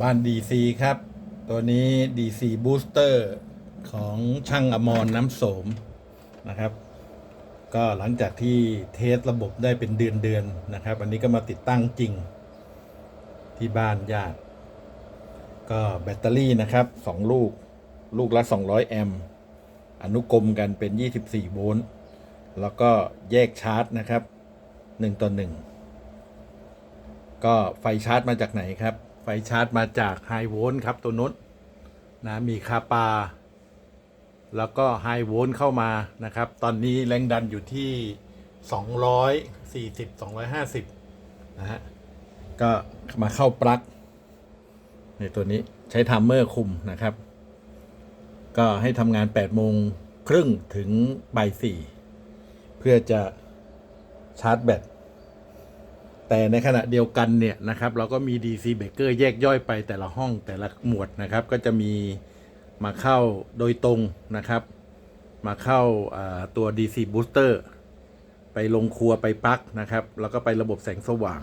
บ้าน DC ครับ ตัวนี้ DC Booster ของช่างอมรน้ำโสมนะครับ ก็หลังจากที่เทสระบบได้เป็นเดือนเดือนนะครับ อันนี้ก็มาติดตั้งจริงที่บ้านญาติ ก็แบตเตอรี่นะครับ 2 ลูก ลูกละ 200 แอมป์อนุกรมกันเป็น 24 โวลต์แล้วก็แยกชาร์จนะครับ 1 ต่อ 1 ก็ไฟชาร์จมาจากไหนครับไฟชาร์จมาจากไฮโวลต์ครับตัวนุชนะมีคาปา แล้วก็ไฮโวลต์เข้ามานะครับ ตอนนี้แรงดันอยู่ที่ 240 250 นะฮะ ก็มาเข้าปลั๊กในตัวนี้ใช้ทัมเมอร์คุมนะครับ ก็ให้ทำงาน8โมงครึ่งถึงบ่าย4เพื่อจะชาร์จแบต แต่ในขณะเดียวกันเนี่ยนะครับเราก็มี DC Breaker แยกย่อยไปแต่ละห้องแต่ละหมวดนะครับ ก็จะมีมาเข้าโดยตรงนะครับ มาเข้าาตัว DC Booster ไปลงครัวไปปลั๊กนะครับ แล้วก็ไประบบแสงสว่าง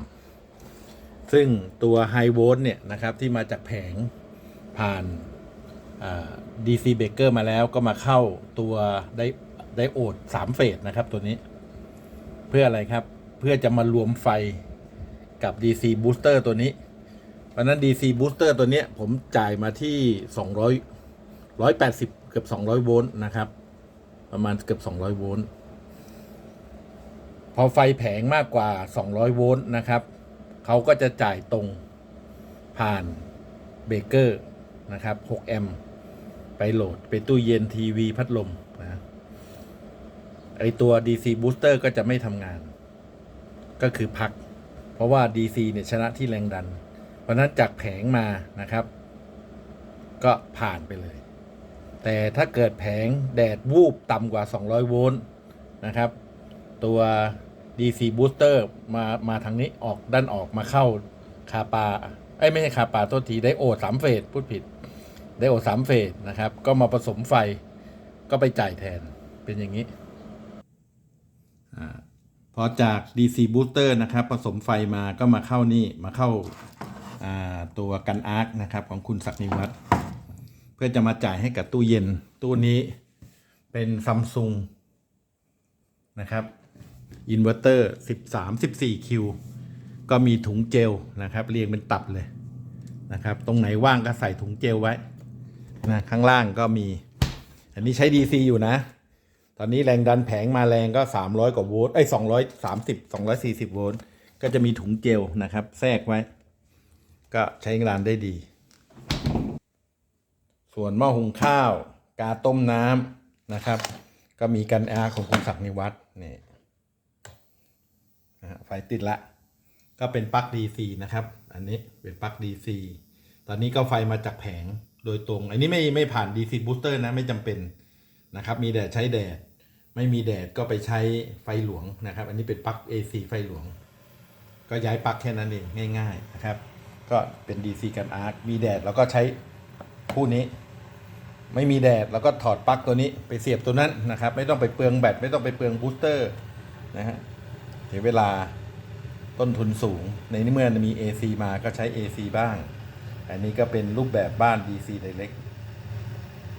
ซึ่งตัว High Volt เนี่ยนะครับที่มาจากแผงผ่านา DC Breaker มาแล้วก็มาเข้าตัวไดไดโอด3เฟสนะครับตัวนี้ เพื่ออะไรครับเพื่อจะมารวมไฟ กับ DC Booster ตัวนี้เพราะนั้น DC Booster ตัวนี้ผมจ่ายมาที่ 200 180 เกือบ 200 โวลต์นะครับ ประมาณเกือบ 200 โวลต์พอไฟแผงมากกว่า 200 โวลต์นะครับ เขาก็จะจ่ายตรงผ่านเบเกอร์นะครับ6แอมป์ไปโหลด ไปตู้เย็นทีวีพัดลมนะไอตัว DC Booster ก็จะไม่ทำงาน ก็คือพัก เพราะว่า DC เนี่ยชนะที่แรงดัน เพราะนั้นจากแผงมานะครับ ก็ผ่านไปเลย แต่ถ้าเกิดแผงแดดวูบต่ำกว่า 200 โวลต์นะครับ ตัว DC Booster มามาทางนี้ออกด้านออกมาเข้าคาปาไอ้ไม่ใช่คาปาโทษทีไดโอดสามเฟสพูดผิดไดโอดสามเฟสนะครับ ก็มาผสมไฟก็ไปจ่ายแทนเป็นอย่างนี้ พอจาก DC Booster นะครับ ผสมไฟมาก็มาเข้านี่มาเข้าาตัวกันอาร์คนะครับของคุณศักดิ์นิวัฒน์เพื่อจะมาจ่ายให้กับตู้เย็นตู้นี้เป็นซัมซุงนะครับอินเวอร์เตอร์13 14คิวก็มีถุงเจลนะครับ เรียงเป็นตับเลยนะครับ ตรงไหนว่างก็ใส่ถุงเจลไว้นะข้างล่างก็มี อันนี้ใช้ DC อยู่นะ ตอนนี้แรงดันแผงมาแรงก็ 300 กว่าโวลต์ไอ้230 240โวลต์ก็จะมีถุงเจลนะครับ แทรกไว้ ก็ใช้งานได้ดี ส่วนหม้อหุงข้าว กาต้มน้ำนะครับ ก็มีกันแอร์ของคุณศักดิ์นิวัฒน์นี่ไฟติดละ ก็เป็นปลั๊ก DC นะครับ อันนี้เป็นปลั๊ก DC ตอนนี้ก็ไฟมาจากแผงโดยตรง อันนี้ไม่ไม่ผ่าน DC booster นะไม่จำเป็น นะครับมีแดดใช้แดด ไม่มีแดดก็ไปใช้ไฟหลวงนะครับ อันนี้เป็นปลั๊ก AC ไฟหลวง ก็ย้ายปลั๊กแค่นั้นเองง่าย ๆนะครับ ก็เป็น DC กันอาร์คมีแดดแล้วก็ใช้คู่นี้ ไม่มีแดดแล้วก็ถอดปลั๊กตัวนี้ไปเสียบตัวนั้นนะครับ ไม่ต้องไปเปลืองแบตไม่ต้องไปเปลืองบูสเตอร์นะฮะเสียเวลาต้นทุนสูง ในนี้เมื่อมี AC มาก็ใช้ AC บ้าง อันนี้ก็เป็นรูปแบบบ้าน DC Direct